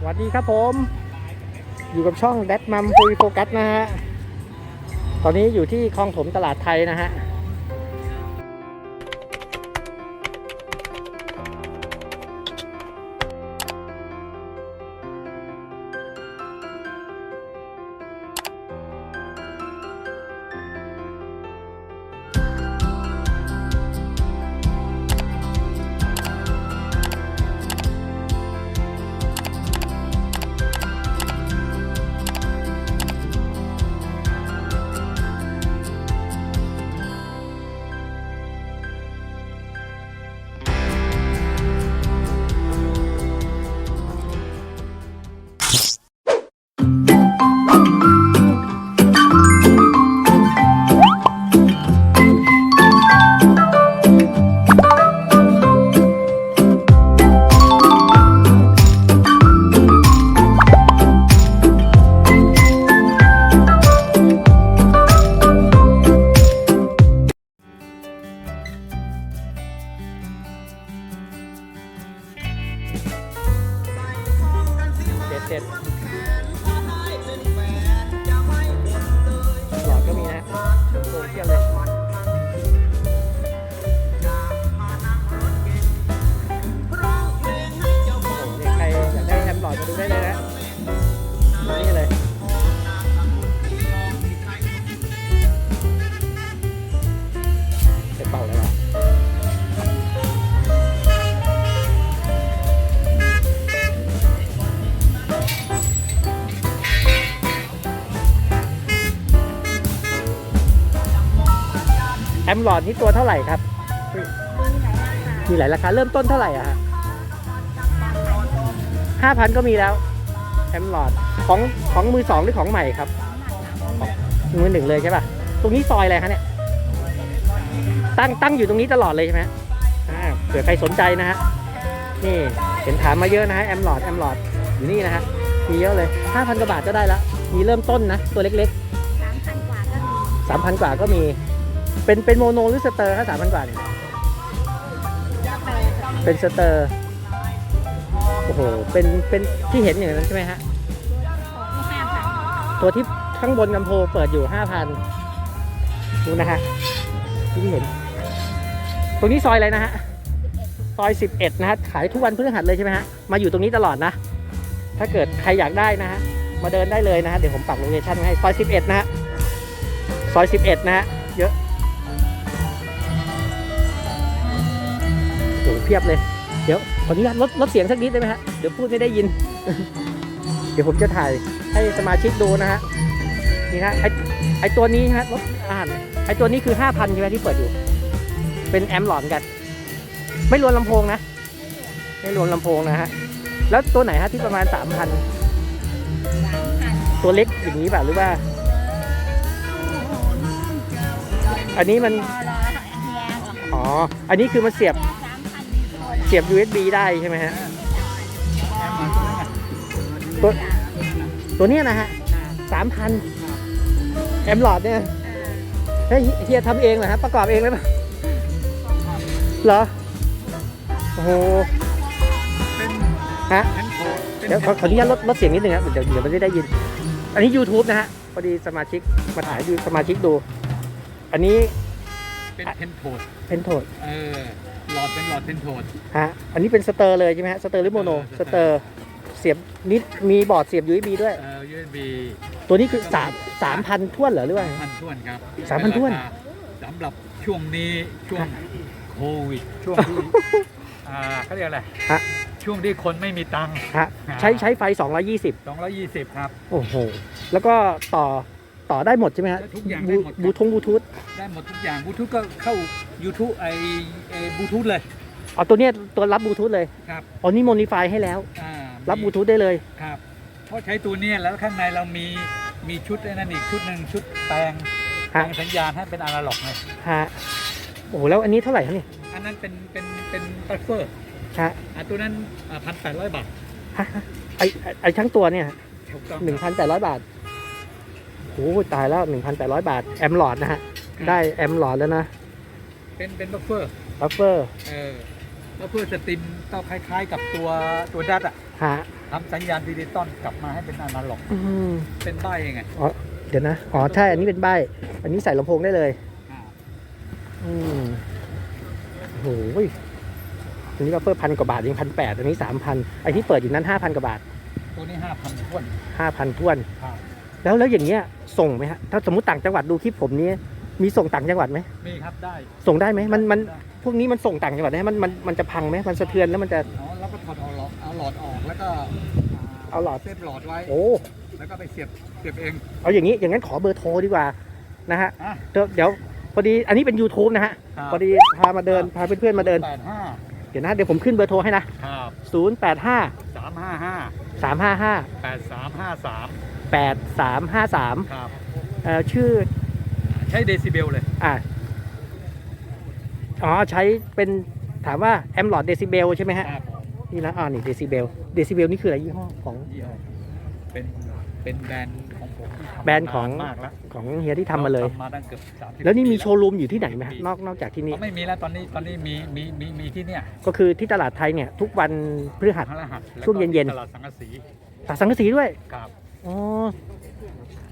สวัสดีครับผม อยู่กับช่องแดดมัมปุยโฟกัสนะฮะ ตอนนี้อยู่ที่คลองถมตลาดไทยนะฮะ แอมหลอดนี่ตัวเท่าไหร่ครับ มีหลายราคา เริ่มต้นเท่าไหร่อะฮะห้าพันก็มีแล้ว แอมหลอดของของมือสองหรือของใหม่ครับของมือหนึ่งเลยใช่ป่ะ ตรงนี้ซอยอะไรคะเนี่ย ตั้งตั้งอยู่ตรงนี้ตลอดเลยใช่ไหมอ่าเผื่อใครสนใจนะฮะ นี่เห็นถามมาเยอะนะฮะแอมหลอดแอมหลอดอยู่นี่นะฮะ มีเยอะเลยห้าพันกว่าบาทก็ได้ละ มีเริ่มต้นนะ ตัวเล็กๆสามพันกว่าก็มี เป็นเป็นโมโนหรือสเตอร์ครับสามพันกว่าเนี่ยแต่เป็นสเตอร์โอ้โหเป็นเป็นที่เห็นอย่างนั้นใช่ไหมฮะของที่ห้าพันตัวที่ข้างบนกำโพเปิดอยู่ห้าพันดูนะฮะที่เห็น ตรงนี้ซอยอะไรนะฮะซอยสิบเอ็ดนะฮะขายทุกวันพฤหัสเลยใช่ไหมฮะ มาอยู่ตรงนี้ตลอดนะ ถ้าเกิดใครอยากได้นะฮะ มาเดินได้เลยนะฮะ เดี๋ยวผมปักโลเคชั่นไว้ให้ ซอยสิบเอ็ดนะฮะ ซอยสิบเอ็ดนะฮะ เยอะ พียบเลย เดี๋ยวขออนุญาตลดลดเสียงสักนิดได้ไหมฮะ เดี๋ยวพูดไม่ได้ยิน เดี๋ยวผมจะถ่ายให้สมาชิกดูนะฮะ นี่ฮะไอไอตัวนี้ฮะรถอาหารไอตัวนี้คือ5,000ใช่ไหมที่เปิดอยู่ เป็นแอมหลอนกัน ไม่รวมลำโพงนะ ไม่รวมลำโพงนะฮะ แล้วตัวไหนฮะที่ประมาณ3,000สามพัน ตัวเล็กอย่างนี้แบบหรือว่า อันนี้มันรอรอเฮียออกอ๋อ อันนี้คือมันเสียบ เสียบ USB ได้ใช่ไหมฮะตัวตัวเนี้ยนะฮะสามพันแอมหลอดเนี่ยเฮ้ยเฮียทำเองเหรอฮะประกอบเองเลยปะเหรอ โอ้โหเป็นฮะแผ่นโพดเป็นเดี๋ยวขอขออนุญาตลดลดเสียงนิดนึงครับเดี๋ยวเดี๋ยวมันไม่ได้ยิน อันนี้ YouTube นะฮะพอดีสมาชิกมาถ่ายดูสมาชิกดู อันนี้เป็นเพนโทดเพนโทดเออ หลอดเป็นหลอดเพนโทดฮะอันนี้เป็นสเตอร์เลยใช่ไหมฮะสเตอร์หรือโมโนเออสสเตเตออร์ร์เสียบนิดมีบอร์ดเสียบ USB ด้วย เอ่อ USB ตัวนี้คือสามสามพันท่วนเหรอหรือว่าไงพันท้วนครับสามพันถ้วน เป็ราคาสำหรับช่วงนี้ช่วงโควิดช่วงที่ อ่าเขาเรียกอะไรฮะ ช่วงที่คนไม่มีตังค์ฮะใช้ใช้ไฟ 220 220 ครับ โอ้โห แล้วก็ต่อ ต่อได้หมดใช่ไหมฮะได้ทุกอย่างได้หมดบลูทงบลูทูธได้หมดทุกอย่างบลูทูธก็เข้า YouTube ไอไอบลูทูธเลยอ๋อตัวเนี้ยตัวรับบลูทูธเลยครับอ๋อนี่โมนิฟายให้แล้ว อ่ารับมีบลูทูธได้เลย ครับ เพราะใช้ตัวเนี้ยแล้วข้างในเรามีมีชุดไอ้นั่นอีกชุดหนึ่งชุดแปลงแปลฮะ งสัญญาณให้เป็นอนาล็อกเลยฮะโอ้โหแล้วอันนี้เท่าไหร่ครับเนี่ยอันนั้นเป็นเป็นเป็นบัฟเฟอร์ฮะอะตัวนั้นพันแปดร้อยบาทฮะฮะไอไอ้ไอทั้งตัวเนี่ยถูกต้องหนึ่งพันแปดร้อยบาท โอ้โหตายแล้วหนึ่งพันแปดร้อยบาท แอมหลอดนะฮะ ได้แอมหลอดแล้วนะ เป็นเป็นบัฟเฟอร์บัฟเฟอร์เออบัฟเฟอร์สตรีมก็คล้ายๆกับตัวตัวดัตอะฮะทำสัญญาณดิจิตอลกลับมาให้เป็นอนาล็อกอืมเป็นใบไงอ๋อเดี๋ยวนะ อ๋อใช่ อันนี้เป็นใบ อันนี้ใส่ลำโพงได้เลยอ่าอืมโอ้โหอันนี้ก็เพิ่มพันกว่าบาทยังพันแปดอันนี้สามพันไอที่เปิดอยู่นั้นห้าพันกว่าบาท ตัวนี้ห้าพันท้วนห้าพันท้วนครับ แล้วแล้วอย่างเงี้ยส่งไหมฮะถ้าสมมติต่างจังหวัดดูคลิปผมนี้มีส่งต่างจังหวัดไหมมีครับได้ส่งได้ไหมมันมันได้พวกนี้มันส่งต่างจังหวัดได้ไหมมันมันมันจะพังไหมมันสะเทือนแล้วมันจะอ๋อแล้วก็ถอดเอาหลอดเอาหลอดออกแล้วก็เอาหลอดเซฟหลอดไว้โอ้แล้วก็ไปเสียบเสียบเองเอาอย่างนี้อย่างนั้นขอเบอร์โทรดีกว่านะฮะอะ เดี๋ยวเดี๋ยวพอดีอันนี้เป็น YouTube นะฮะพอดีพามาเดินพาเพื่อนๆมาเดินแปดห้าเดี๋ยวนะเดี๋ยวผมขึ้นเบอร์โทรให้นะครับ0 8 5 สามห้าห้า3 5 5 แปดสามห้าสาม 8 3 5 3ครับเอ่อชื่อใช้เดซิเบลเลย อะอ๋อใช้เป็นถามว่าแอมหลอดเดซิเบลใช่ไหมฮะครับผมนี่นะอ่านี่เดซิเบลเดซิเบลนี่คืออะไรยี่ห้อของ ยี่ห้อเป็นเป็นแบรนด์ของผมที่ทำแบรนด์ของนานมากแล้วของเฮียที่ทำมาเลย ทำมาตั้งเกือบสามสิบแล้วนี่มีปีโชว์รูมอยู่ที่ไหนไหมฮะนอกนอกจากที่นี่ อ๋อไม่มีแล้วตอนนี้ตอนนี้มีมีมีมีที่เนี่ยก็คือที่ตลาดไทยเนี่ยทุกวันพฤหัส พระรหัสแล้ช่วงเย็นๆ ตลาดสังกะสีตัดสังกะสีด้วย ครับ อ๋อ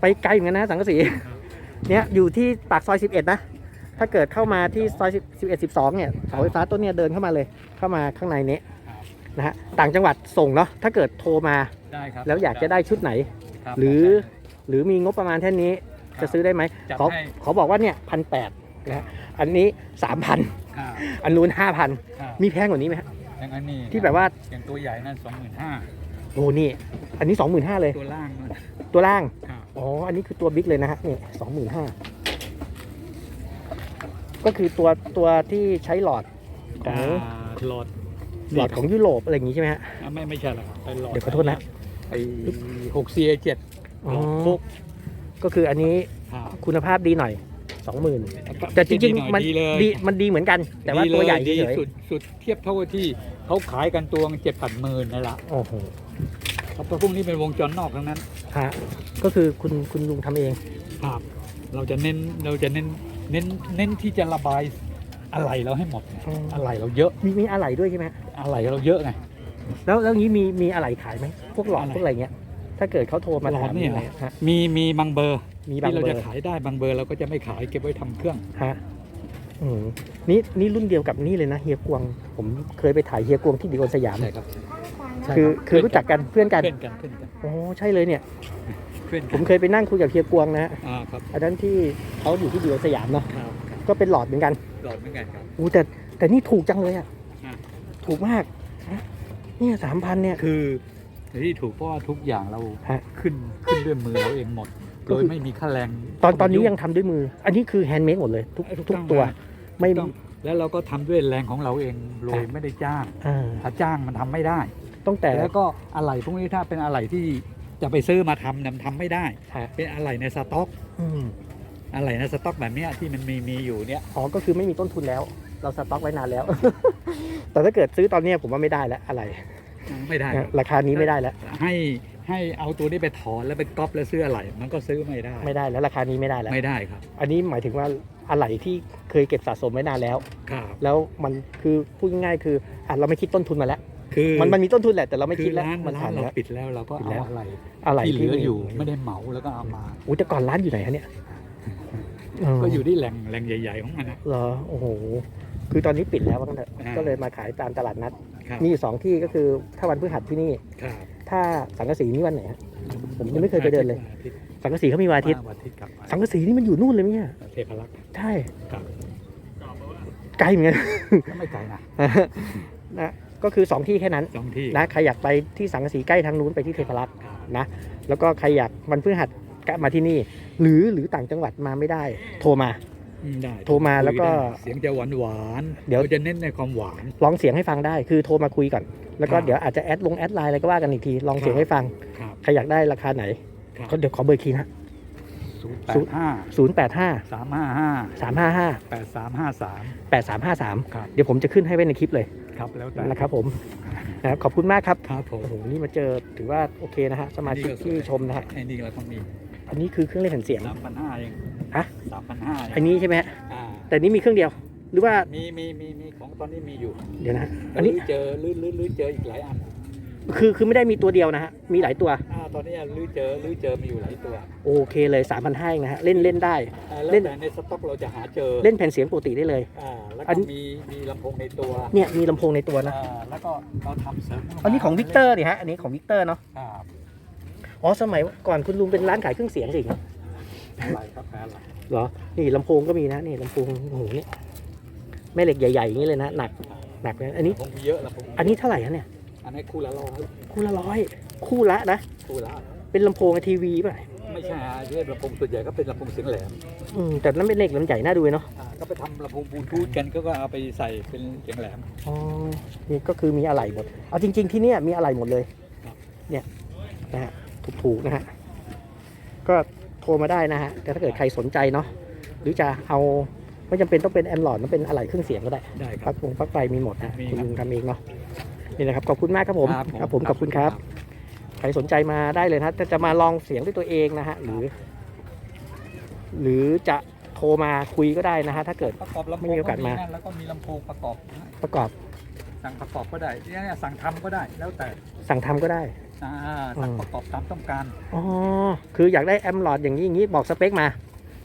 ไปไกลเหมือนกันนะสังกะสี เนี่ยอยู่ที่ปากซอย 11 นะ ถ้าเกิดเข้ามาที่ซอย11 12 เนี่ยเสาไฟฟ้าต้นเนี่ยเดินเข้ามาเลย เข้ามาข้างในนี้ครับนะฮะ ต่างจังหวัดส่งเนาะ ถ้าเกิดโทรมาได้ครับแล้วอยากจะได้ชุดไหนครับหรือหรือมีงบประมาณแค่นี้จะซื้อได้ไหมจัดขอให้ขอบอกว่าเนี่ยพันแปดนะฮะอันนี้สามพันครับอันนู้นห้าพันครับมีแพงกว่านี้ไหมฮะอย่างอันนี้ที่แบบว่าอย่างตัวใหญ่นั่นสองหมื่นห้า โอ้นี่ อันนี้สองหมื่นห้าเลย ตัวล่างนั่นตัวล่าง ครับอ๋อ อันนี้คือตัวบิ๊กเลยนะฮะนี่สองหมื่นห้าก็คือตัวตัวที่ใช้หลอดของอ่าหลอดหลอดของยุโรปอะไรอย่างงี้ใช่ไหมฮะ อ่าไม่ไม่ใช่หรอกครับเป็นหลอดเดี๋ยวขอโทษนะ ไอ้หกซีเจ็ดอ๋อ หลอดฟุกก็คืออันนี้ครับคุณภาพดีหน่อย สองหมื่นแต่จริงๆมันดีเลยดีมันดีเหมือนกัน แต่ว่าตัวใหญ่ดีเฉยสุดสุดเทียบเท่ากับที่เขาขายกันตัวเจ็ดพันหมื่นนั่นแหละๆโอ้โหเพราะพวกนี้เป็นวงจรนอกทั้งนั้นฮะก็คือคุณคุณลุงทำเองครับเราจะเน้นเราจะเน้นเน้นเน้นที่จะระบายอะไรเราให้หมดไงอืมอะไรเราเยอะมีมีอะไหล่ด้วยใช่ไหมฮะอะไรเราเยอะไงแล้วแล้วงี้มีมีอะไหล่ขายไหมพวกหลอดอะไรพวกอะไรเงี้ย ถ้าเกิดเขาโทรมาหลอถาดมเนี่ยอะไรฮะมีมีบางเบอร์ มีบางที่เราเบอจะร์ขายได้บางเบอร์เราก็จะไม่ขายเก็บไว้ทำเครื่อง ฮะอืมนี่นี่รุ่นเดียวกับนี่เลยนะเฮียกวง ผมเคยไปถ่ายเฮียกวงที่ดีโอสยาม ใช่ครับคือคือรู้จักกันเพื่อนกันเพื่อนกันเพื่อนกันโอ้ใช่เลยเนี่ย เพื่อนผกันมเคยไปนั่งคุยกับเฮียกวงนะฮะอ่าครับอันนั้นที่เขาอยู่ที่ดีโอสยามเนาะครับครับก็เป็นหลอดเหมือนกันหลอดเหมือนกันครับ อู้แต่แต่นี่ถูกจังเลยอะอะ ถูกมากฮะเนี่ยสามพันเนี่ย คือที่ถูกเพราะว่าทุกอย่างเราฮะ ขึ้นขึ้นด้วยมือเราเองหมดก็ โดยคือไม่มีค่าแรงตอนตอนนี้ยังทำด้วยมือ อันนี้คือแฮนด์เมดหมดเลย ทุกถูกทุกต้องตัวฮะไม่ต้องแล้วเราก็ทำด้วยแรงของเราเองโดยครับไม่ได้จ้าง อ่าถ้าจ้างมันทำไม่ได้ต้องแต่ แล้วก็อะไหล่พวกนี้ถ้าเป็นอะไหล่ที่จะไปซื้อมาทำเนี่ยมันทำไม่ได้ ฮะ เป็นอะไหล่ในสต็อกอืมอะไหล่ในสต็อกแบบเนี้ยที่มันมีมีอยู่เนี่ย อ๋อก็คือไม่มีต้นทุนแล้ว เราสต็อกไว้นานแล้ว แต่ถ้าเกิดซื้อตอนเนี้ยผมว่าไม่ได้แล้วอะไรไม่ได้นะราคานี้ไม่ได้แล้ว ให้ ให้เอาตัวนี้ไปถอนแล้วไปก๊อปแล้วซื้ออะไหล่มันก็ซื้อไม่ได้ไม่ได้แล้วราคานี้ไม่ได้แล้ว ไม่ได้ครับอันนี้หมายถึงว่าอะไหล่ที่เคยเก็บสะสมไว้นานแล้ว ครับ แล้วมันคือพูดง่ายๆคืออะเราไม่คิดต้นทุนมาแล้ว คือมันมันมีต้นทุนแหละแต่เราไม่คืคิอดแล้วร้านมันร้าผ่านนเราแล้วปิดแล้วเราก็ปิดเอาแล้วอะไรอะไรที่เหลืออยู่ไม่ไม่ได้เหมาแล้วก็เอามา อุ้ยแต่ก่อนร้านอยู่ไหนฮะเนี่ยก็อยู่ที่แหล่งแหล่งใหญ่ ๆ ของมันนะ เหรอโอ้โหคือตอนนี้ปิดแล้วว่างั้นเถอะอ่า ก็เลยมาขายตามตลาดนัด ครับมีอยู่สองที่ก็คือถ้าวันพฤหัสที่นี่ ครับ ถ้าสังกะสีนี่วันไหนฮะผมยังไม่เคยไปเดินเลย อาทิตย์สังกะสีเขามีวันอาทิตย์ วันอาทิตย์กลับมาสังกะสีนี่มันอยู่นู่นเลยไหมเนี่ยเทพรักษ์ใช่ครับไกลเหมือนกันก็ไม่ไกลนะนะก็คือ 2 ที่แค่นั้นสองที่นะใครอยากไปที่สังกะสีใกล้ทางนู้นไปที่เทพรักษ์ครับนะ แล้วก็ใครอยากวันพฤหัสก็มาที่นี่ หรือหรือต่างจังหวัดมาไม่ได้ โทรมา อืมได้โทรมาแล้วก็คุยได้เสียงจะหวานหวานๆเดี๋ยว ราจะเน้นในความหวานลองเสียงให้ฟังได้คือโทรมาคุยก่อน แล้วก็ครับเดี๋ยวอาจจะแอดลงแอดไลน์อะไรก็ว่ากันอีกที ลองเสียงให้ฟัง ครับใครอยากได้ราคาไหนครับก็เดี๋ยวขอเบอร์คีย์นะศูนย์แปดห้า0 8 5 สามห้าห้า3 5 5 แปดสามห้าสาม 8 3 5 3ครับเดี๋ยวผมจะขึ้นให้ไว้ในคลิปเลยครับแล้วแต่นะครับผมนะครับขอบคุณมากครับครับผม โอ้โหนี่มาเจอถือว่าโอเคนะฮะสมาชิกที่ชมนะฮะไอ้นี่เราก็มีอันนี้คือเครื่องเล่นแผ่นเสียง สามพันห้าเองฮะ สามพันห้าอันนี้ใช่ไหมฮะอ่าแต่นี้มีเครื่องเดียว หรือว่ามีมีมีมีของตอนนี้มีอยู่เดี๋ยวนะฮะแต่อันนี้ลื้อเจอลื้อลื้อลื้อเจออีกหลายอันคือคือไม่ได้มีตัวเดียวนะฮะมีหลายตัวอ่าตอนนี้ลื้อเจอลื้อเจอมีอยู่หลายตัวโอเคเลย3 5 0 0เองนะฮะเล่นเล่นได้อ่าแล้วเล่นแต่ในสต็อกเราจะหาเจอเล่นแผ่นเสียงปกติได้เลยอ่าแล้วอัก็นมีมีลำโพงในตัวเนี่ยมีลำโพงในตัวนะอ่าแล้วก็เราทำเสริมเข้ามาอันนี้ของวิกเตอร์ดิฮะอันนี้ของวิกเตอร์เนาะครับอ๋อสมัยก่อนคุณลุงเป็นร้านขายเครื่องเสียงสิครับอะไรครับอะไรเหรอนี่ลำโพงก็มีนะนี่ลำโพงโอ้โหเนี่ย แม่เหล็กใหญ่ๆอย่างนี้เลยนะหนักหนักนะอันนี้ลำโพงมีเยอะลำโพงอันนี้เท่าไหร่ฮะเนี่ยอันนี้คู่ละร้อยคู่ละร้อยคู่ละนะคู่ละเป็นลำโพงทีวีป่ะไม่ใช่ฮะเรื่องลำโพงส่วนใหญ่ก็เป็นลำโพงเสียงแหลมอืมแต่นั้นเป็นเหล็กลำใหญ่น่าดูเนาะอ่าก็ไปทำลำโพงบลูทูธกันก็ก็เอาไปใส่เป็นเสียงแหลม อ๋อนี่ก็คือมีอะไหล่หมดเอาจริง ๆ ที่เนี่ยมีอะไหล่หมดเลยครับ เนี่ยนะฮะถูกๆนะฮะก็โทรมาได้นะฮะแต่ถ้าเกิดใครสนใจเนาะหรือจะเอา ไม่จำเป็นต้องเป็นแอมหลอดมันเป็นอะไหล่เครื่องเสียงก็ได้ได้คปลัรับ๊กวงปลั๊กไฟมีหมดนะมีคุณครับลุงทำเองเนาะนี่นะครับขอบคุณมากครับผมครับผมขอบคุณครับ ใครสนใจมาได้เลยนะถ้าจะมาลองเสียงด้วยตัวเองนะฮะหรือ หรือจะโทรมาคุยก็ได้นะฮะถ้าเกิด ประกอบลำโพไม่งมีโอกาสมา นั่นแล้วก็มีลำโพงประกอบนะประกอบสั่งประกอบก็ได้เนี่ยสั่งทำก็ได้แล้วแต่สั่งทำก็ได้ อ่าสั่งอืมประกอบตามต้องการ อ๋อ คืออยากได้แอมหลอดอย่างนี้อย่างนี้บอกสเปคมา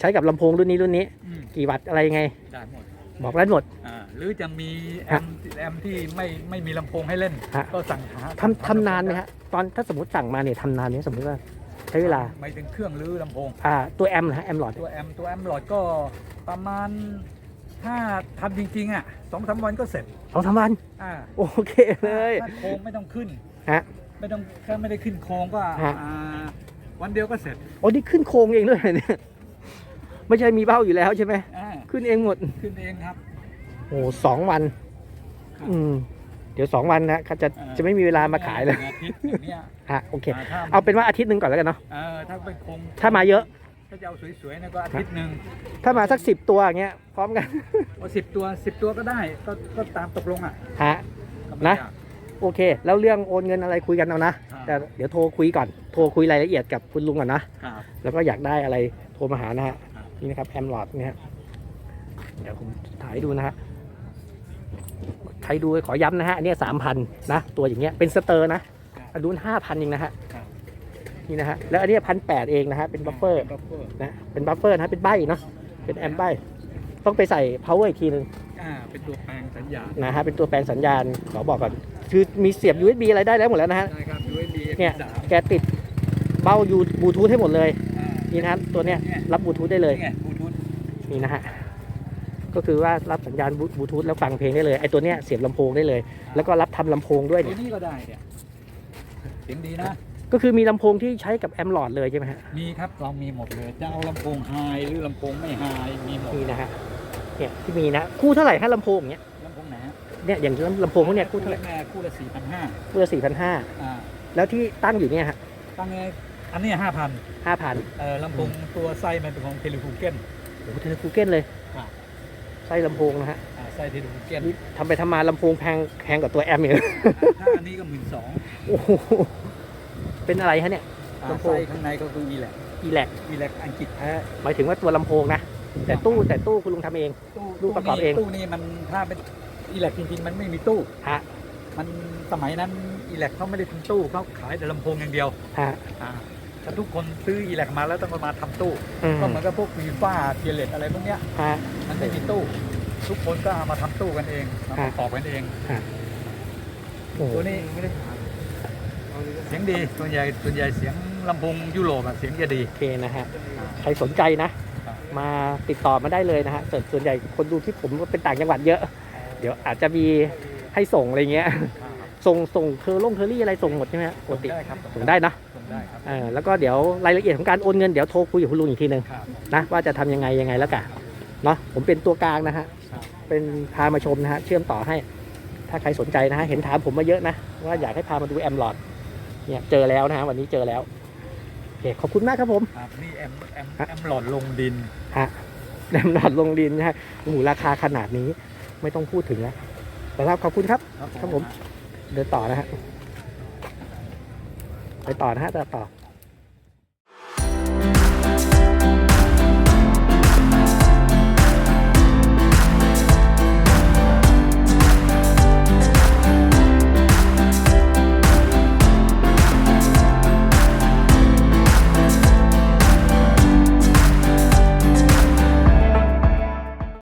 ใช้กับลำโพงรุ่นนี้รุ่นนี้ อืมกี่วัตต์อะไรยังไง ได้หมดบอกได้หมด อ่าหรือจะมีแอฮะมแอมที่ไม่ไม่มีลำโพงให้เล่น ฮะ ก็สั่งหาทำทำนานไหมฮะตอนถ้าสมมติสั่งมาเนี่ยทำนานไหมสมมติว่าใช้เวลาไม่ถึงเครื่องหรือลำโพง อ่าตัวแอมนะฮะแอมหลอด ตัวแอมตัวแอมหลอดก็ประมาณถ้าทำจริงๆอะสองสามวันก็เสร็จเอาทำวันอ่าโอเคเลย ถ้าโครงไม่ต้องขึ้นฮะไม่ต้องถ้าไม่ได้ขึ้นโครงก็ฮะ อ่าวันเดียวก็เสร็จ โอ้นี่ขึ้นโครงเองด้วยเนี่ย ไม่ใช่มีเบ้าอยู่แล้วใช่ไหมอ่าขึ้นเองหมด ขึ้นเองครับ โอ้สองวัน ครับ อืม เดี๋ยวสองวันนะเขาจะจะไม่มีเวลามาขายเลย อาทิตย์อย่างเนี้ยฮะโอเคอ่าถ้าเอาเป็นว่าอาทิตย์หนึ่งก่อนแล้วกันเนาะ เออถ้าเป็นโครงถ้ามาเยอะ ถ้าจะเอาสวยๆนะก็อาทิตย์หนึ่งถ้ามาสักสิบตัวอย่างเงี้ยพร้อมกันเอาสิบตัวสิบตัวก็ได้ก็ก็ตามตกลงอะฮะ ก็ไม่นะ ยาก โอเค แล้วเรื่องโอนเงินอะไรคุยกันเอานะ ครับ แต่เดี๋ยวโทรคุยก่อน โทรคุยรายละเอียดกับคุณลุงก่อนนะ ครับแล้วก็อยากได้อะไรโทรมาหานะฮะครับ นี่นะครับแอมหลอดเนี่ยฮะเดี๋ยวผมถ่ายให้ดูนะฮะใครดูขอย้ำนะฮะอันนี้สามพันนะ ตัวอย่างเงี้ยเป็นสเตอร์นะอันนู้นห้าพันเองนะฮะครับนี่นะฮะแล้วอันนี้พันแปดเองนะฮะเป็นบัฟเฟอร์บัฟเฟอร์นะเป็นบัฟเฟอร์นะเป็นใบเนาะเป็นแอมใบต้องไปใส่ power อีกทีหนึ่งอ่าเป็นตัวแปลงสัญญาณนะฮะเป็นตัวแปลงสัญญาณขอบอกก่อนคือมีเสียบ USB อะไรได้แล้วหมดแล้วนะฮะได้ครับ USB เนี่ยสามแกติดเบ้ายูบลูทูธให้หมดเลยอ่า นี่นะฮะตัวเนี้ยรับบลูทูธได้เลยนี่ไงบลูทูธนี่นะฮะก็คือว่ารับสัญญาณบลูทูธแล้วฟังเพลงได้เลยไอ้ตัวเนี้ยเสียบลำโพงได้เลย แล้วก็รับทำลำโพงด้วยตัวเนี่ยนี้ก็ได้เนี่ยเสียงดีนะ ก็คือมีลำโพงที่ใช้กับแอมหลอดเลยใช่ไหมฮะมีครับเรามีหมดเลย จะเอาลำโพงไฮหรือลำโพงไม่ไฮมีหมดนี่นะฮะเนี่ยที่มีนะคู่เท่าไหร่ฮะลำโพงอย่างเงี้ยลำโพงไหนฮะเนี่ยอย่างลำโพงพวกเนี้ยคู่เท่าไหร่แม่คู่ละสี่พันห้าคู่ละสี่พันห้าอ่าแล้วที่ตั้งอยู่เนี่ยฮะตั้งไง อันนี้ห้าพันห้าพันเอ่อลำโพงตัวไส้มันเป็นของเทเลฟูเกนโอ้โหเทเลคูเก้นเลยครับใส่ลำโพงนะฮะอ่าไส้เทเลฟูเกนนี่ทำไปทำมาลำโพงแพงแพงกว่าตัวแอมอีกถ้าอันนี้ก็หมื่นสองโอ้โหเป็นอะไรฮะเนี่ยลำโพงไส้ข้างในก็คืออีแลกอีแลกอีแลกอังกฤษหมายถึงว่าตัวลำโพงนะแต่ตู้แต่ตู้คุณลุงทำเองตู้ลูกประกอบเองตู้นี้มันถ้าเป็นอีแลกจริงๆมันไม่มีตู้ฮะมันสมัยนั้นอีแลกเขาไม่ได้ทำตู้เขาขายแต่ลำโพงอย่างเดียวฮะอ่า ถ้าทุกคนซื้ออีแลกมาแล้วต้องมาทำตู้อืมก็เหมือนกับพวกฟีฟ้าเทียเลตอะไรพวกเนี้ยฮะมันไม่มีตู้ ทุกคนก็เอามาทำตู้กันเองมาฮะประกอบกันเองโอ้โหตัวนี้ไม่ได้เสียงดีส่วนใหญ่ส่วนใหญ่เสียงลำโพงยุโรปอะเสียงจะดีโอเคนะฮะใครสนใจนะครับมาติดต่อมาได้เลยนะฮะส่วนส่วนใหญ่คนดูที่ผมเป็นต่างจังหวัดเยอะ เดี๋ยวอาจจะมีให้ส่งอะไรเงี้ย ส่งส่งเคอร์ลงเคอรี่อะไรส่งหมดใช่ไหมฮะปกติได้ครับส่งได้นะส่งได้ครับเออแล้วก็เดี๋ยวรายละเอียดของการโอนเงินเดี๋ยวโทรคุยกับคุณลุงอีกทีหนึ่งครับนะว่าจะทำยังไงยังไงแล้วกันเนาะผมเป็นตัวกลางนะฮะครับเป็นพามาชมนะฮะเชื่อมต่อให้ ถ้าใครสนใจนะฮะเห็นถามผมมาเยอะนะว่าอยากให้พามาดูแอมหลอดเนี่ยเจอแล้วนะฮะวันนี้เจอแล้วโอเคขอบคุณมากครับผม ครับนี่แอมแอมฮะแอมหลอดลงดิน ฮะแอมหลอดลงดินนะฮะโอ้โหราคาขนาดนี้ไม่ต้องพูดถึงแล้วนะครับขอบคุณครับ ครับผม เดินต่อนะฮะไปต่อนะฮะเดินต่อ